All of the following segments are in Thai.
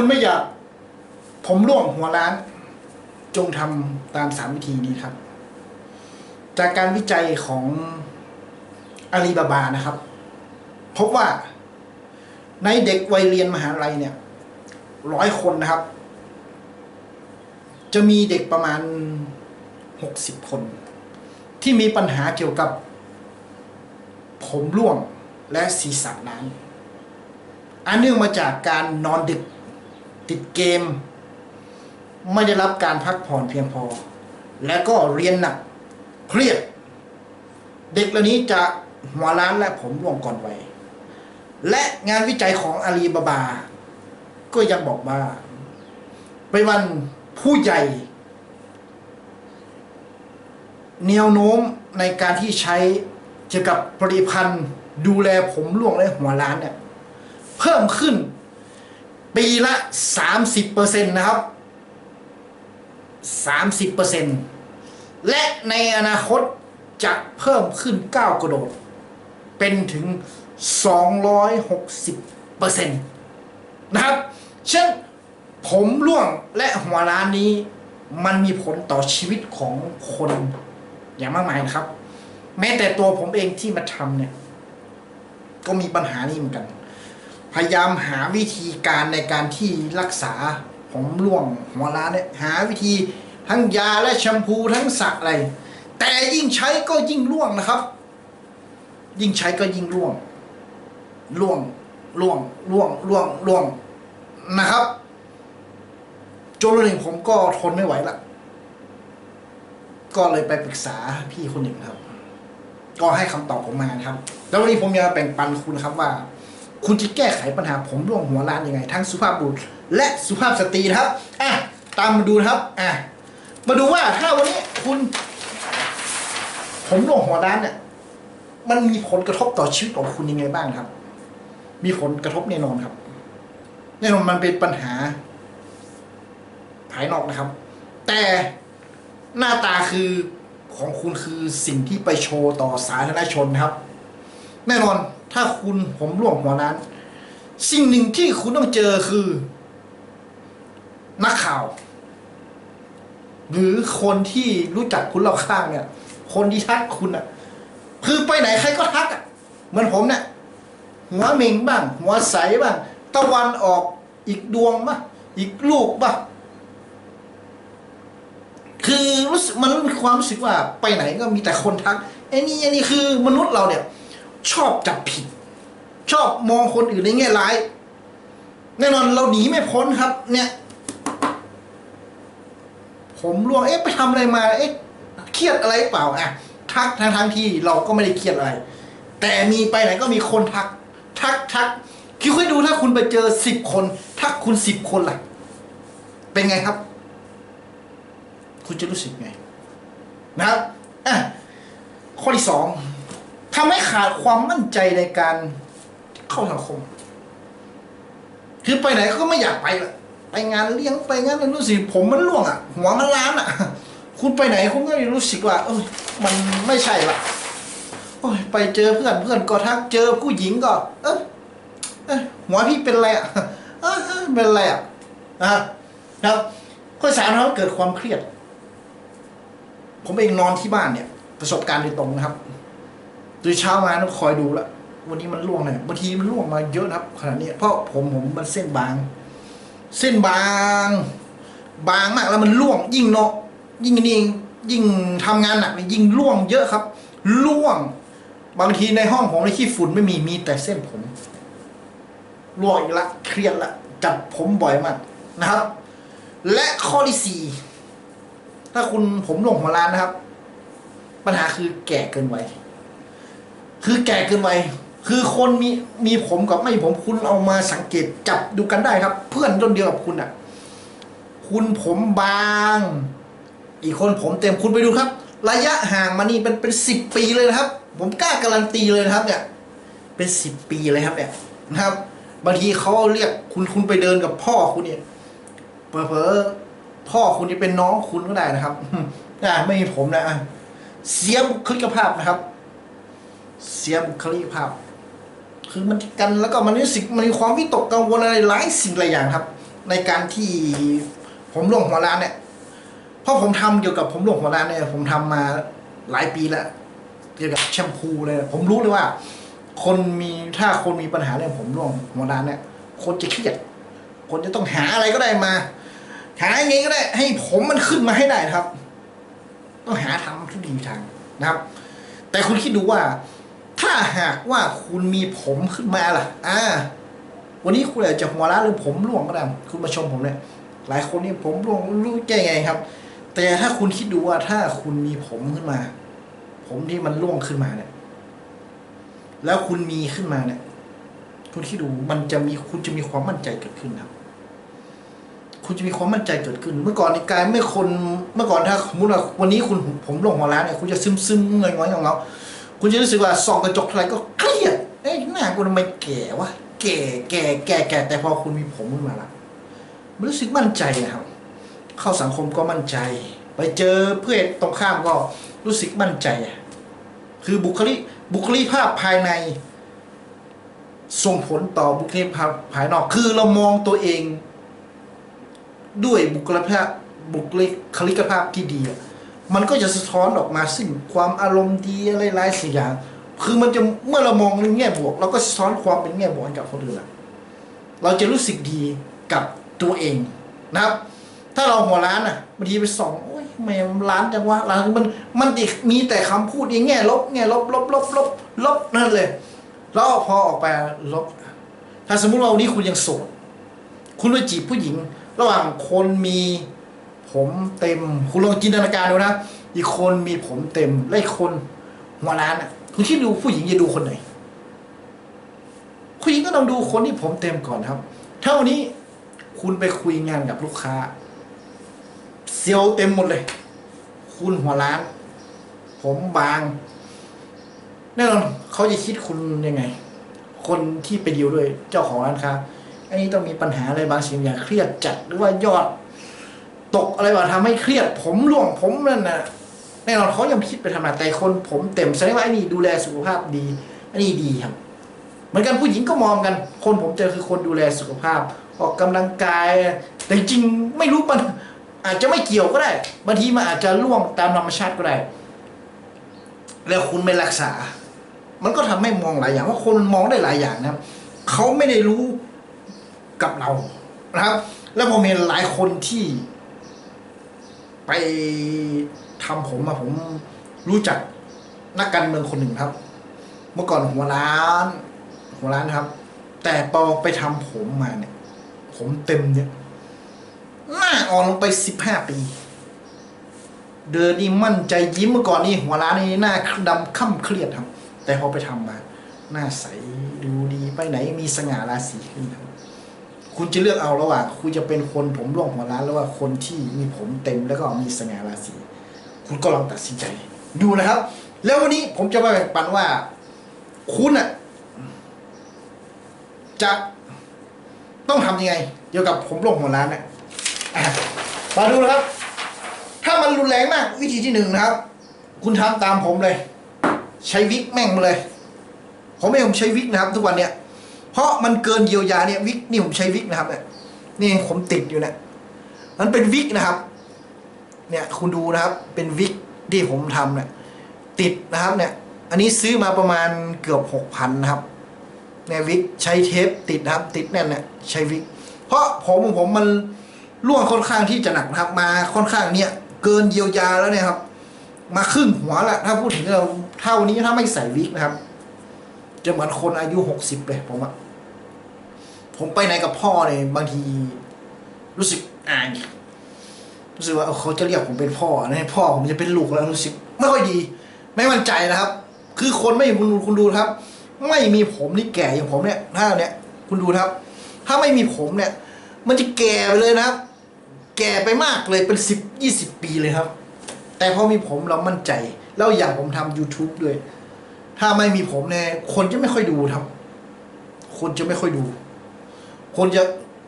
คุณไม่อยาก ผมร่วงหัวล้าน จงทำตามสามวิธีนี้ครับ จากการวิจัยของอาลีบาบานะครับ พบว่าในเด็กวัยเรียนมหาลัยเนี่ยร้อยคนนะครับ จะมีเด็กประมาณหกสิบคน ที่มีปัญหาเกี่ยวกับ ผมร่วงและศีรษะล้นอันเนื่องมาจากการนอนดึก ติดเกม ไม่ได้รับการพักผ่อนเพียงพอ และก็เรียนหนักเครียด เด็กเหล่านี้จะหัวล้านและผมร่วงก่อนวัยและงานวิจัยของอาลีบาบา ก็ยังบอกว่าไปนวันผู้ใหญ่แนวโน้มในการที่ใช้เกี่ยวกับผลิตภัณฑ์ดูแลผมร่วงและหัวล้านเนี่ยเพิ่มขึ้น ปีละ 30%นะครับ 30%และในอนาคตจะเพิ่มขึ้นก้ากระโดด เป็นถึง 260%นะครับเช่นผมร่วงและหัวล้านนี้มันมีผลต่อชีวิตของคนอย่างมากมายนะครับ แม้แต่ตัวผมเองที่มาทำเนี่ย ก็มีปัญหานี้เหมือนกัน พยายามหาวิธีการในการที่รักษาผมร่วงหัวล้านเนี่ยหาวิธีทั้งยาและแชมพูทั้งสระอะไร แต่ยิ่งใช้ก็ยิ่งร่วงนะครับ ยิ่งใช้ก็ยิ่งร่วงร่วงร่วงร่วงร่วงร่วงนะครับจนวันหนึ่งผมก็ทนไม่ไหวละก็เลยไปปรึกษาพี่คนหนึ่งครับ ก็ให้คำตอบผมมานะครับ แล้ววันนี้ผมจะมาแบ่งปันคุณนะครับว่า คุณจะแก้ไขปัญหาผมร่วงหัวล้านยังไง ทั้งสุภาพบุรุษและสุภาพสตรีนะครับอะตามมาดูนะครับอะมาดูว่าถ้าวันนี้คุณ ผมร่วงหัวล้านเนี่ยมันมีผลกระทบต่อชีวิตของคุณยังไงบ้างครับ มีผลกระทบแน่นอนครับ แน่นอนมันเป็นปัญหา ภายนอกนะครับ แต่หน้าตาคือของคุณคือสิ่งที่ไปโชว์ต่อสาธารณชนครับ แน่นอน ถ้าคุณผมร่วงหัวนั้น สิ่งหนึ่งที่คุณต้องเจอคือ นักข่าว หรือคนที่รู้จักคุณรอบข้างเนี่ย คนที่ทักคุณอะ คือไปไหนใครก็ทักอะเหมือนผมเนี่ยหัวเหม่งบ้าง หัวใสบ้าง ตะวันออกอีกดวงบ้างอีกลูกบ้างคือรู้สึกมันมีความรู้สึกว่าไปไหนก็มีแต่คนทักไอ้นี่ไอ้นี่คือมนุษย์เราเนี่ย ชอบจับผิด ชอบมองคนอื่นในแง่ร้าย แน่นอนเราหนีไม่พ้นครับ เนี่ย ผมร่วงเอ๊ะไปทำอะไรมา เอ๊ะเครียดอะไรเปล่าอะทักทางทางๆที่เราก็ไม่ได้เครียดอะไร แต่มีไปไหนก็มีคนทัก ทักทักคิดค่อยดูถ้าคุณไปเจอสิบคน ทักคุณสิบคนล่ะ เป็นไงครับ คุณจะรู้สึกไง นะครับอะข้อที่สอง ทำให้ขาดความมั่นใจในการเข้าสังคม คือไปไหนก็ไม่อยากไปละไปงานเลี้ยงไปงานอะไรรู้สึกผมมันร่วงอะ หัวมันล้านอะ คุณไปไหนคุณก็รู้สึกว่า เออมันไม่ใช่ละโอ้ยไปเจอเพื่อนเพื่อนก็ทักเจอผู้หญิงก็ เออเอยหัวพี่เป็นอะไรอะเออเป็นอะไรอะนะครับครับข้อสามนะครับเกิดความเครียด ผมเองนอนที่บ้านเนี่ย ประสบการณ์โดยตรงนะครับ ตื่นเช้ามาต้องคอยดูละวันนี้มันล่วงเลยบางทีมันล่วงมาเยอะนะครับขนาดนี้เพราะผมผมมันเส้นบาง เส้นบาง บางมากแล้วมันล่วง ยิ่งเนาะยิ่งนี่ยิ่งทำงานหนักยิ่งล่วงเยอะครับ ล่วง บางทีในห้องผมในขี้ฝุ่นไม่มีมีแต่เส้นผมล่วงอีกละเครียดละจับผมบ่อยมากนะครับ และข้อที่สี่ถ้าคุณผมหลงหัวล้านนะครับ ปัญหาคือแก่เกินวัย คือแก่เกินวัยคือคนมีมีผมกับไม่มีผมคุณเอามาสังเกตจับดูกันได้ครับ เพื่อนต้นเดียวกับคุณอะ คุณผมบาง อีกคนผมเต็มคุณไปดูครับ ระยะห่างมานี่เป็นเป็นสิบปีเลยนะครับ ผมกล้าการันตีเลยนะครับ เนี่ย เป็นสิบปีเลยครับ เนี่ยนะครับบางทีเขาเรียกคุณคุณไปเดินกับพ่อคุณเนี่ยเผลอพ่อคุณจะเป็นน้องคุณก็ได้นะครับอ่าไม่มีผมนะอะเสียบุคลิกภาพนะครับ เสียบุคลิกภาพ คือมันกันแล้วก็มันรู้สึกมันมีความวิตกกังวลอะไรหลายสิ่งหลายอย่างครับ ในการที่ผมลงหัวร้านเนี่ยเพราะผมทำเกี่ยวกับผมลงหัวร้านเนี่ย ผมทำมาหลายปีแล้วเกี่ยวกับแชมพูเลยผมรู้เลยว่า คนมีถ้าคนมีปัญหาเรื่องผมร่วงหัวร้านเนี่ยคนจะเครียดคนจะต้องหาอะไรก็ได้มาหาอย่างไงก็ได้ ให้ผมมันขึ้นมาให้ได้ครับ ต้องหาทำทุกดีทางนะครับ แต่คุณคิดดูว่า ถ้าหากว่าคุณมีผมขึ้นมาล่ะ อ่า วันนี้คุณอาจจะหัวร้านหรือผมร่วงก็ได้คุณมาชมผมเนี่ย หลายคนนี่ผมร่วงรู้แก้ไงครับ แต่ถ้าคุณคิดดูว่าถ้าคุณมีผมขึ้นมา ผมที่มันร่วงขึ้นมาเนี่ย แล้วคุณมีขึ้นมาเนี่ย คุณคิดดูมันจะมีคุณจะมีความมั่นใจเกิดขึ้นครับ คุณจะมีความมั่นใจเกิดขึ้น เมื่อก่อนในกายไม่คน เมื่อก่อนถ้าสมมติว่าวันนี้คุณผมลงหัวร้านเนี่ยคุณจะซึมซึมๆเงยงอยของเรา คุณจะรู้สึกว่าส่องกระจกเท่าไรก็เครียดเอ้ยหน้ากูทำไมแก่วะแก่แก่แก่แก่แต่พอคุณมีผมขึ้นมาละมันรู้สึกมั่นใจนะครับ เข้าสังคมก็มั่นใจ ไปเจอเพื่อนตรงข้ามก็รู้สึกมั่นใจอะคือบุคลิกบุคลิกภาพภายใน ส่งผลต่อบุคลิกภาพภายนอก คือเรามองตัวเอง ด้วยบุคลิกภาพบุคลิกภาพที่ดีอะ มันก็จะสะท้อนออกมาซึ่งความอารมณ์ดีอะไรหลายสิ่งอย่าง คือมันจะเมื่อเรามองในแง่บวก เราก็สะท้อนความเป็นแง่บวกกับคนอื่นเราจะรู้สึกดีกับตัวเองนะครับ ถ้าเราหัวร้านอะบางทีไปส่องโอ้ยแม่ร้านจังวะร้านมันมันติมีแต่คำพูดในแง่ลบแง่ลบลบลบลบลบนั่นเลยแล้วพอออกไปลบ ถ้าสมมุติว่าวันนี้คุณยังโสดคุณไปจีบผู้หญิง ระหว่างคนมี ผมเต็มคุณลองจินตนาการดูนะอีกคนมีผมเต็มและอีกคนหัวร้านอะคุณคิดดูผู้หญิงจะดูคนไหนผู้หญิงก็ต้องดูคนที่ผมเต็มก่อนครับ เท่านี้คุณไปคุยงานกับลูกค้าเซลล์เต็มหมดเลย คุณหัวร้าน ผมบางแน่นอนเขาจะคิดคุณยังไง คนที่ไปดีลด้วยเจ้าของร้านค้าอันนี้ต้องมีปัญหาอะไรบางสิ่งอย่างเครียดจัดหรือว่ายอด ตกอะไรบ้างทำให้เครียด ผมร่วงผมนั่นน่ะแน่นอนเขายังคิดไปทำงานแต่คนผมเต็มแสดงว่าไอ้นี่ดูแลสุขภาพดีอันนี้ดีครับ เหมือนกันผู้หญิงก็มองกัน คนผมเจอคือคนดูแลสุขภาพ ออกกำลังกาย แต่จริงไม่รู้มันอาจจะไม่เกี่ยวก็ได้บางทีมันอาจจะล่วงตามธรรมชาติก็ได้ แล้วคุณไม่รักษา มันก็ทำให้มองหลายอย่างว่าคนมันมองได้หลายอย่างนะครับเขาไม่ได้รู้กับเรานะครับ แล้วผมเห็นหลายคนที่ ไปทำผมอะผมรู้จักนักการเมืองคนหนึ่งครับ เมื่อก่อนหัวร้านหัวร้านนะครับ แต่พอไปทำผมมาเนี่ย ผมเต็มเนี่ยหน้าอ่อนลงไปสิบห้าปี เดินนี่มั่นใจยิ้มเมื่อก่อนนี่หัวร้านนี่หน้าดำค่ำเครียดครับ แต่พอไปทำมา หน้าใสดูดีไปไหนมีสง่าราศีขึ้นครับ คุณจะเลือกเอาระหว่างคุณจะเป็นคนผมร่วงหัวร้านหรือว่าคนที่มีผมเต็มแล้วก็มีสง่าราศีคุณก็ลองตัดสินใจ ดูนะครับ แล้ววันนี้ผมจะมาแบ่งปันว่า คุณอะจะต้องทำยังไง เกี่ยวกับผมร่วงหัวร้านเนี่ยอะมาดูนะครับ ถ้ามันรุนแรงมาก วิธีที่หนึ่งนะครับ คุณทำตามผมเลย ใช้วิกแม่งมาเลย ผมเองผมใช้วิกนะครับ ทุกวันเนี่ย เพราะมันเกินเยียวยาเนี่ยวิกนี่ผมใช้วิกนะครับเนี่ยนี่ผมติดอยู่เนี่ยมันเป็นวิกนะครับ เนี่ยคุณดูนะครับเป็นวิกที่ผมทำเนี่ยติดนะครับเนี่ย อันนี้ซื้อมาประมาณเกือบหกพันนะครับเนี่ยวิกใช้เทปติดนะครับ ติดแน่นเนี่ยใช้วิก เพราะผมของผมมันร่วงค่อนข้างที่จะหนักนะครับ มาค่อนข้างเนี่ยเกินเยียวยาแล้วเนี่ยครับ มาครึ่งหัวละถ้าพูดถึงเราเท่านี้ถ้าไม่ใส่วิกนะครับ จะเหมือนคนอายุหกสิบเลยผมอะผมไปไหนกับพ่อเนี่ยบางที รู้สึกอายรู้สึกว่าเขาจะเรียกผมเป็นพ่อนะพ่อผมจะเป็นลูกแล้วรู้สึกไม่ค่อยดี ไม่มั่นใจนะครับ คือคนไม่คุณคุณดูครับ ไม่มีผมนี่แก่อย่างผมเนี่ยถ้าเนี่ย คุณดูครับ ถ้าไม่มีผมเนี่ย มันจะแก่ไปเลยนะครับ แก่ไปมากเลยเป็นสิบยี่สิบปีเลยครับ แต่พอมีผมเรามั่นใจ แล้วอย่างผมทำ YouTube ด้วย ถ้าไม่มีผมเนี่ยคนจะไม่ค่อยดูครับ คนจะไม่ค่อยดู คนจะ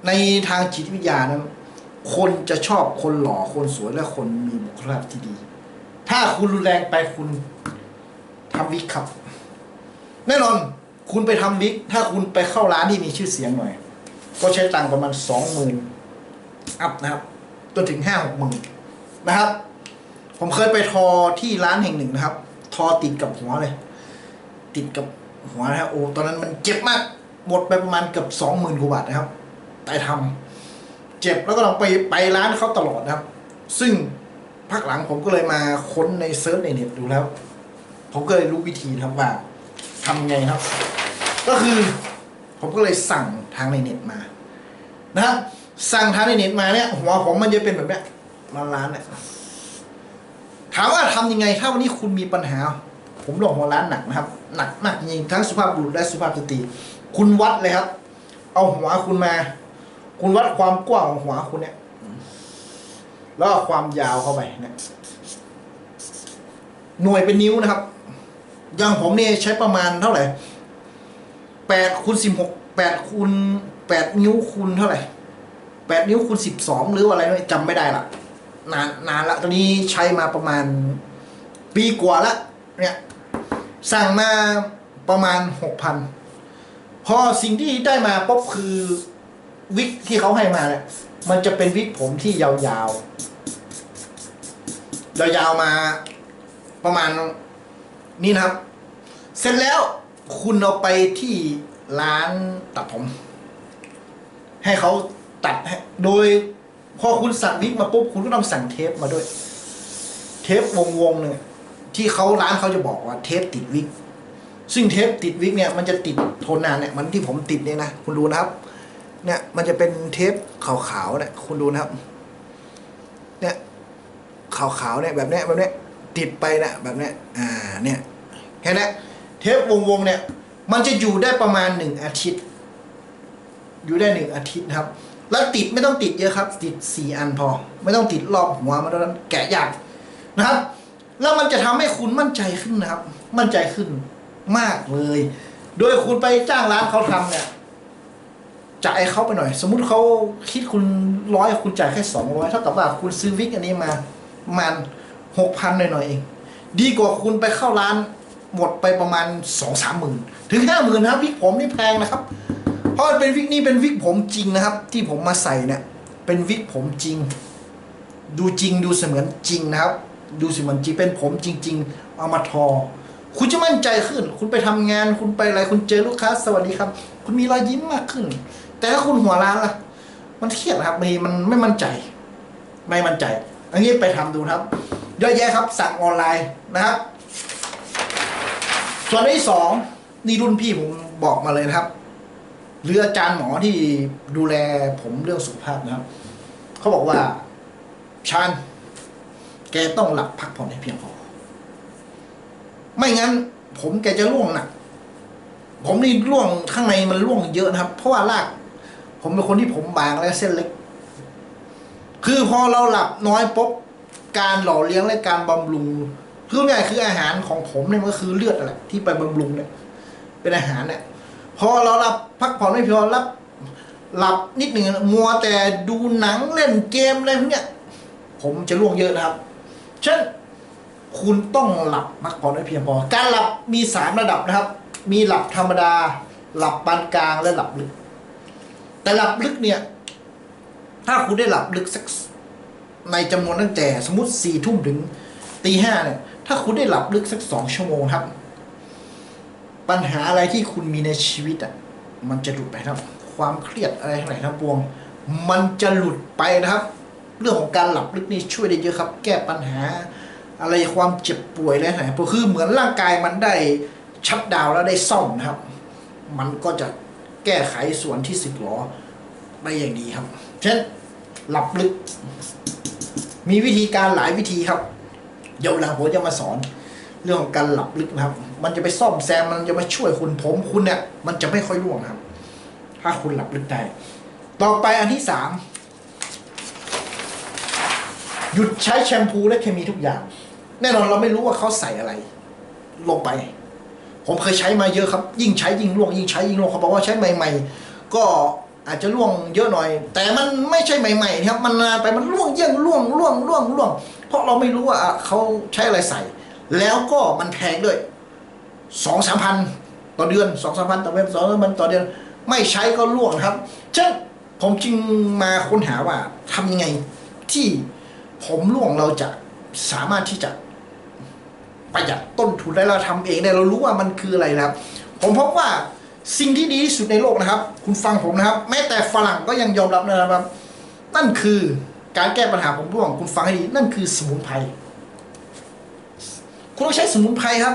ในทางจิตวิทยานั้นคนจะชอบคนหล่อคนสวยและคนมีบุคลิกภที่ดี ถ้าคุณรุนแรงไปคุณทำวิกครับ แน่นอนคุณไปทำวิก ถ้าคุณไปเข้าร้านที่มีชื่อเสียงหน่อย ก็ใช้ตังค์ประมาณสองหมื่นอัพนะครับจนถึงห้าหกหมื่นนะครับ ผมเคยไปทอที่ร้านแห่งหนึ่งนะครับ ทอติดกับหัวเลย ติดกับหัวนะครับโอ้ตอนนั้นมันเจ็บมากหมดไปประมาณเกือบสองหมื่นกว่าบาทนะครับแต่ทำเจ็บแล้วก็ลองไปไปร้านเขาตลอดนะครับ ซึ่งพักหลังผมก็เลยมาค้นในเซิร์ชในเน็ตดูแล้ว ผมก็เลยรู้วิธีนะครับว่าทำไงครับ ก็คือผมก็เลยสั่งทางในเน็ตมา นะครับสั่งทางในเน็ตมาเนี่ยหัวผมมันจะเป็นแบบเนี้ยร้านร้านเนี่ยถามว่าทำยังไง ถ้าวันนี้คุณมีปัญหา ผมลองหัวร้านหนักนะครับ หนักมากจริงทั้งสุภาพบุรุษและสุภาพสตรีคุณวัดเลยครับ เอาหัวคุณมา คุณวัดความกว้างของหัวคุณเนี่ย แล้วก็ความยาวเข้าไปเนี่ยหน่วยเป็นนิ้วนะครับ อย่างผมเนี่ยใช้ประมาณเท่าไหร่แปดคูณสิบหกแปดคูณแปดนิ้วคูณเท่าไหร่แปดนิ้วคูณสิบสองหรืออะไรจำไม่ได้ละนานนานละตอนนี้ใช้มาประมาณปีกว่าละเนี่ย สั่งมาประมาณหกพันพอสิ่งที่ได้มาปุ๊บคือวิกที่เขาให้มาเนี่ยมันจะเป็นวิกผมที่ยาวๆยาวๆมาประมาณนี่นะครับ เสร็จแล้วคุณเอาไปที่ร้านตัดผม ให้เขาตัดให้โดยพอคุณสั่งวิกมาปุ๊บคุณก็ต้องสั่งเทปมาด้วย เทปวงวงๆหนึ่ง ที่เขาร้านเขาจะบอกว่าเทปติดวิก ซึ่งเทปติดวิกเนี่ยมันจะติดทนนานเนี่ยมันที่ผมติดเนี่ยนะคุณดูนะครับ เนี่ยมันจะเป็นเทปขาวๆเนี่ยคุณดูนะครับ เนี่ยขาวๆเนี่ยแบบเนี้ยแบบเนี้ยติดไปนะแบบเนี้ยอ่าเนี่ยแค่นี้เทปวงๆเนี่ยมันจะอยู่ได้ประมาณหนึ่งอาทิตย์ อยู่ได้หนึ่งอาทิตย์นะครับ แล้วติดไม่ต้องติดเยอะครับ ติดสี่อันพอ ไม่ต้องติดรอบหัวมันนั้นแกะยากนะครับ แล้วมันจะทำให้คุณมั่นใจขึ้นนะครับ มั่นใจขึ้นมากเลย โดยคุณไปจ้างร้านเขาทำเนี่ยจ่ายเขาไปหน่อย สมมุติเขาคิดคุณร้อยคุณจ่ายแค่สองร้อยเท่ากับว่าคุณซื้อวิกอันนี้มามันหกพันหน่อยๆเอง ดีกว่าคุณไปเข้าร้านหมดไปประมาณสองสามหมื่นถึงห้าหมื่นนะครับวิกผมนี่แพงนะครับ เพราะเป็นวิกนี่เป็นวิกผมจริงนะครับ ที่ผมมาใส่เนี่ยเป็นวิกผมจริง ดูจริงดูเสมือนจริงนะครับ ดูเสมือนจริงเป็นผมจริง ๆ เอามาทอ คุณจะมั่นใจขึ้น คุณไปทำงาน คุณไปอะไรคุณเจอลูกค้า สวัสดีครับ คุณมีรอยยิ้มมากขึ้น แต่ถ้าคุณหัวร้านล่ะ มันเครียดครับบางทีมันไม่มั่นใจ ไม่มั่นใจ อันนี้ไปทำดูครับเยอะแยะครับ สั่งออนไลน์นะครับ ส่วนอันที่สองนี่รุ่นพี่ผมบอกมาเลยนะครับหรืออาจารย์หมอที่ดูแลผมเรื่องสุขภาพนะครับ เขาบอกว่าชาน แกต้องหลับพักผ่อนให้เพียงพอ ไม่งั้น ผมแกจะร่วงหนัก ผมนี่ร่วงข้างในมันร่วงเยอะนะครับ เพราะว่าราก ผมเป็นคนที่ผมบางและเส้นเล็ก คือพอเราหลับน้อยปุ๊บการหล่อเลี้ยงและการบำรุงคือง่ายคืออาหารของผมเนี่ยมันก็คือเลือดอะไรที่ไปบำรุงเนี่ยเป็นอาหารเนี่ยพอเราหลับพักผ่อนไม่เพียงพอหลับหลับนิดหนึ่งมัวแต่ดูหนังเล่นเกมอะไรพวกเนี้ยผมจะร่วงเยอะนะครับ เช่น คุณต้องหลับพักผ่อนให้เพียงพอ การหลับมีสามระดับนะครับ มีหลับธรรมดา หลับปานกลางและหลับลึก แต่หลับลึกเนี่ย ถ้าคุณได้หลับลึกสักในจำนวนตั้งแต่สมมติสี่ทุ่มถึงตีห้าเนี่ย ถ้าคุณได้หลับลึกสักสองชั่วโมงครับ ปัญหาอะไรที่คุณมีในชีวิตอะมันจะหลุดไปครับ ความเครียดอะไรทั้งหลายทั้งปวง มันจะหลุดไปนะครับ เรื่องของการหลับลึกนี่ช่วยได้เยอะครับ แก้ปัญหา อะไรความเจ็บป่วยอะไรหายเพราะคือเหมือนร่างกายมันได้ชัดดาวแล้วได้ซ่อมนะครับ มันก็จะแก้ไขส่วนที่สึกหรอได้อย่างดีครับ เช่นหลับลึก มีวิธีการหลายวิธีครับ เดี๋ยวหลังผมจะมาสอน เรื่องของการหลับลึกนะครับ มันจะไปซ่อมแซมมันจะมาช่วยคุณผมคุณเนี่ย มันจะไม่ค่อยร่วงครับ ถ้าคุณหลับลึกได้ ต่อไปอันที่สาม หยุดใช้แชมพูและเคมีทุกอย่าง แน่นอนเราไม่รู้ว่าเขาใส่อะไร ลงไป ผมเคยใช้มาเยอะครับ ยิ่งใช้ยิ่งร่วง ยิ่งใช้ยิ่งร่วงเขาบอกว่าใช้ใหม่ ๆ ก็อาจจะร่วงเยอะหน่อย แต่มันไม่ใช่ใหม่ๆนะครับ มันนานไปมันร่วงเยี่ยงร่วงร่วงร่วงร่วง เพราะเราไม่รู้ว่าเขาใช้อะไรใส่ แล้วก็มันแพงด้วยสองสามพันต่อเดือนสองสามพันต่อเดือนสองสามพันต่อเดือน ไม่ใช้ก็ร่วงครับเช่นผมจึงมาค้นหาว่าทำยังไงที่ ผมร่วงเราจะสามารถที่จะประหยัดต้นทุนได้เราทำเองได้เรารู้ว่ามันคืออะไรนะครับ ผมพบว่าสิ่งที่ดีที่สุดในโลกนะครับ คุณฟังผมนะครับ แม้แต่ฝรั่งก็ยังยอมรับนะครับ นั่นคือการแก้ปัญหาผมร่วง คุณฟังให้ดี นั่นคือสมุนไพรคุณต้องใช้สมุนไพรครับ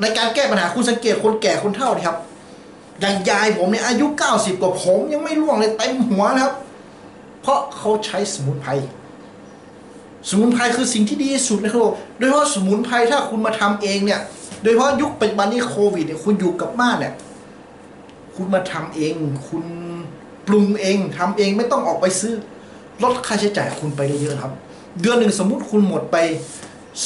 ในการแก้ปัญหาคุณสังเกตคนแก่คนเฒ่าดิครับอย่างยายผมเนี่ยอายุ 90 กว่าผมยังไม่ร่วงเลยเต็มหัวนะครับ เพราะเขาใช้สมุนไพร สมุนไพรคือสิ่งที่ดีที่สุดนะครับโดยเฉพาะสมุนไพรถ้าคุณมาทำเองเนี่ย โดยเฉพาะยุคปัจจุบันนี้โควิดเนี่ยคุณอยู่กับบ้านเนี่ย คุณมาทำเอง คุณปรุงเองทำเองไม่ต้องออกไปซื้อ ลดค่าใช้จ่ายคุณไปได้เยอะครับ เดือนหนึ่งสมมุติคุณหมดไป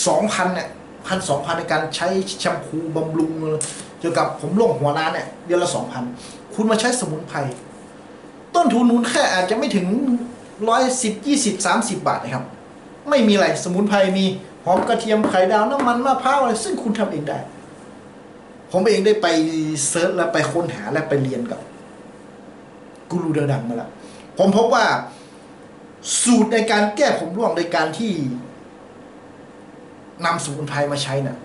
สองพันเนี่ยพันสองพันในการใช้แชมพูบำรุงเกี่ยวกับผมร่วงหัวร้านเนี่ยเดือนละสองพันคุณมาใช้สมุนไพรต้นทุนนุนแค่อาจจะไม่ถึงร้อยสิบยี่สิบสามสิบบาทนะครับ ไม่มีอะไรสมุนไพรมีหอมกระเทียมไข่ดาวน้ำมันมะพร้าวอะไรซึ่งคุณทำเองได้ ผมเองได้ไปเซิร์ชและไปค้นหาและไปเรียนกับกูรูดังๆมาแล้วผมพบว่าสูตรในการแก้ผมร่วงในการที่นำสมุนไพรมาใช้น่ะ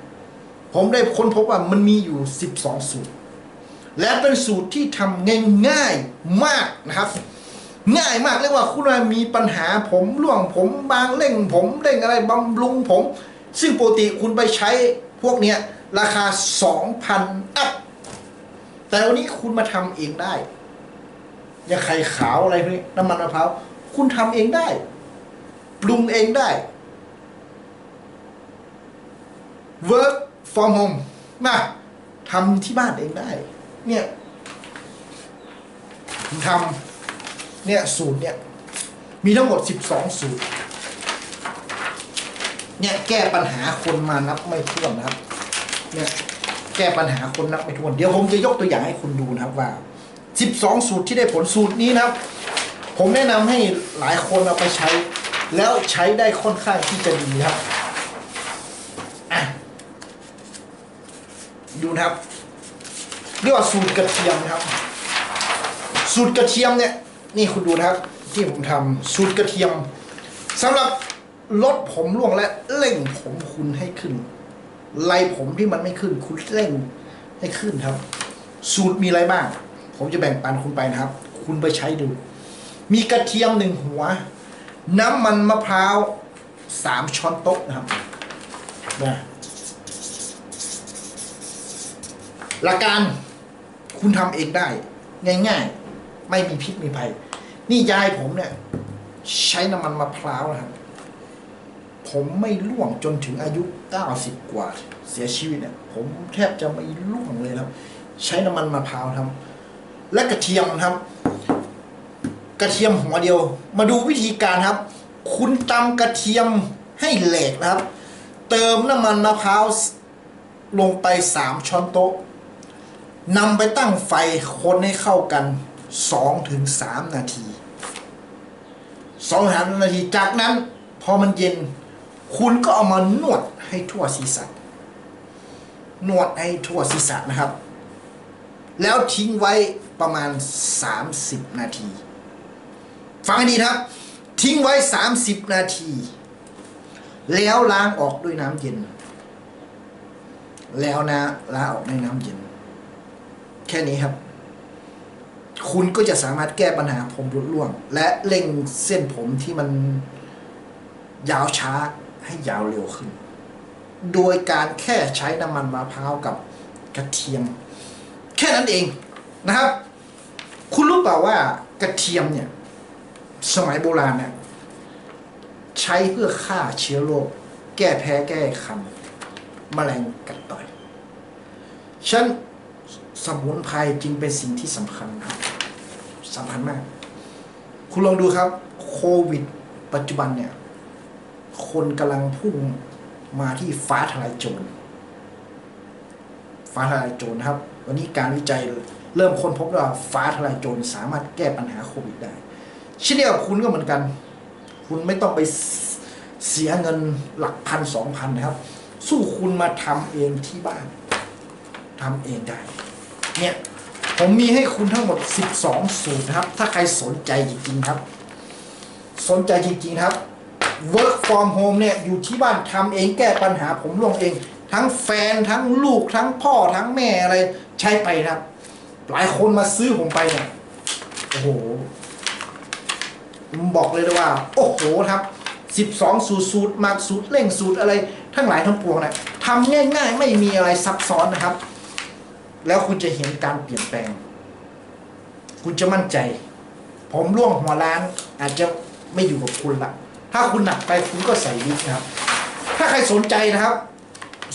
ผมได้ค้นพบว่ามันมีอยู่ 12 สูตร และเป็นสูตรที่ทำง่ายๆมากนะครับ ง่ายมากเรียกว่าคุณมีปัญหาผมร่วงผมบางเร่งผมเร่งอะไรบำรุงผม ซึ่งปกติคุณไปใช้พวกเนี้ยราคา 2,000 อัพ แต่วันนี้คุณมาทำเองได้ อย่างไข่ขาวอะไรพวกนี้น้ำมันมะพร้าวคุณทำเองได้ ปรุงเองได้ work from home มาทำที่บ้านเองได้ เนี่ยทำ เนี่ยสูตรเนี่ยมีทั้งหมด 12 สูตรเนี่ยแก้ปัญหาคนมานับไม่ถ้วนนะครับเนี่ยแก้ปัญหาคนนับไม่ถ้วนเดี๋ยวผมจะยกตัวอย่างให้คุณดูนะครับว่า 12 สูตรที่ได้ผลสูตรนี้นะครับ ผมแนะนำให้หลายคนเอาไปใช้ แล้วใช้ได้ค่อนข้างที่จะดีครับอะดูนะครับเรียกว่าสูตรกระเทียมนะครับ สูตรกระเทียมเนี่ย นี่คุณดูนะครับ ที่ผมทำสูตรกระเทียมสำหรับลดผมร่วงและเร่งผมคุณให้ขึ้นไล่ผมที่มันไม่ขึ้น คุณเร่งให้ขึ้นครับ สูตรมีอะไรบ้าง ผมจะแบ่งปันคุณไปนะครับ คุณไปใช้ดู มีกระเทียมหนึ่งหัว น้ำมันมะพร้าวสามช้อนโต๊ะนะครับนะหลักการคุณทำเองได้ ง่ายๆ ไม่มีพิษมีภัย นี่ยายผมเนี่ย ใช้น้ำมันมะพร้าวนะครับ ผมไม่ล่วงจนถึงอายุ90กว่า เสียชีวิตเนี่ย ผมแทบจะไม่ล่วงเลยครับ ใช้น้ำมันมะพร้าวทำและกระเทียมครับ กระเทียมหัวเดียว มาดูวิธีการครับ คุณตำกระเทียมให้แหลกนะครับ เติมน้ำมันมะพร้าวลงไปสามช้อนโต๊ะนำไปตั้งไฟคนให้เข้ากัน สองถึงสามนาทีสองถึงสามนาที จากนั้นพอมันเย็น คุณก็เอามานวดให้ทั่วศีรษะนวดให้ทั่วศีรษะนะครับ แล้วทิ้งไว้ประมาณ 30 นาที ฟังให้ดีนะครับ ทิ้งไว้ 30 นาที แล้วล้างออกด้วยน้ำเย็น แล้วนะล้างออกด้วยน้ำเย็น แค่นี้ครับ คุณก็จะสามารถแก้ปัญหาผมรุดร่วง และเร่งเส้นผมที่มันยาวช้าให้ยาวเร็วขึ้น โดยการแค่ใช้น้ำมันมะพร้าวกับกระเทียม แค่นั้นเองนะครับ คุณรู้เปล่าว่ากระเทียมเนี่ย สมัยโบราณเนี่ยใช้เพื่อฆ่าเชื้อโรคแก้แพ้แก้คันแมลงกัดต่อยฉันสมุนไพรจึงเป็นสิ่งที่สำคัญครับ สำคัญมาก คุณลองดูครับโควิด ปัจจุบันเนี่ย คนกำลังพุ่งมาที่ฟ้าทลายโจรฟ้าทลายโจรนะครับ วันนี้การวิจัยเริ่มค้นพบว่าฟ้าทลายโจรสามารถแก้ปัญหาโควิดได้เช่นเดียวกับคุณก็เหมือนกัน คุณไม่ต้องไปเสียเงินหลักพันสองพันนะครับ สู้คุณมาทำเองที่บ้านทำเองได้ เนี่ย ผมมีให้คุณทั้งหมด 12 สูตรนะครับ ถ้าใครสนใจจริงๆครับ สนใจจริงๆครับ work from home เนี่ยอยู่ที่บ้านทำเองแก้ปัญหาผมลงเอง ทั้งแฟนทั้งลูกทั้งพ่อทั้งแม่อะไรใช้ไปครับ หลายคนมาซื้อผมไปเนี่ยโอ้โหผมบอกเลยนะว่า โอ้โหครับ 12 สูตรสูตรมากสูตรเร่งสูตรอะไร ทั้งหลายทั้งปวงนะทำง่าย ๆ ไม่มีอะไรซับซ้อนนะครับ แล้วคุณจะเห็นการเปลี่ยนแปลง คุณจะมั่นใจ ผมร่วงหัวล้านอาจจะไม่อยู่กับคุณละถ้าคุณหนักไปคุณก็ใส่วิกนะครับ ถ้าใครสนใจนะครับ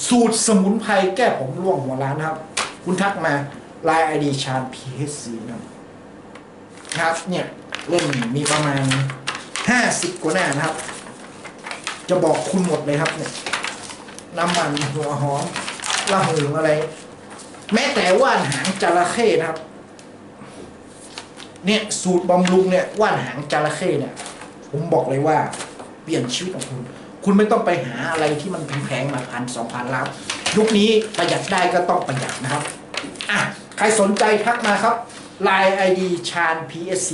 สูตรสมุนไพรแก้ผมร่วงหัวล้านนะครับ คุณทักมาไลน์ไอดีชาญ PHC นะครับเนี่ยเล่มมีประมาณห้าสิบกว่าหน้านะครับ จะบอกคุณหมดเลยครับเนี่ยน้ำมันหัวหอมละหูอะไร แม้แต่ว่านหางจระเข้นะครับ เนี่ยสูตรบำรุงเนี่ยว่านหางจระเข้เนี่ย ผมบอกเลยว่า เปลี่ยนชีวิตของคุณ คุณไม่ต้องไปหาอะไรที่มันแพงๆมาพันสองพันล้านยุคนี้ประหยัดได้ก็ต้องประหยัดนะครับอะใครสนใจทักมาครับ Line ID ชาญ PSC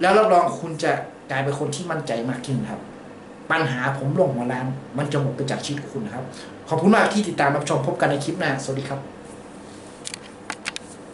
แล้วรับรองคุณจะกลายเป็นคนที่มั่นใจมากขึ้นครับ ปัญหาผมลงหัวล้านมันจะหมดไปจากชีวิตคุณนะครับ ขอบคุณมากที่ติดตามรับชมพบกันในคลิปหน้า สวัสดีครับ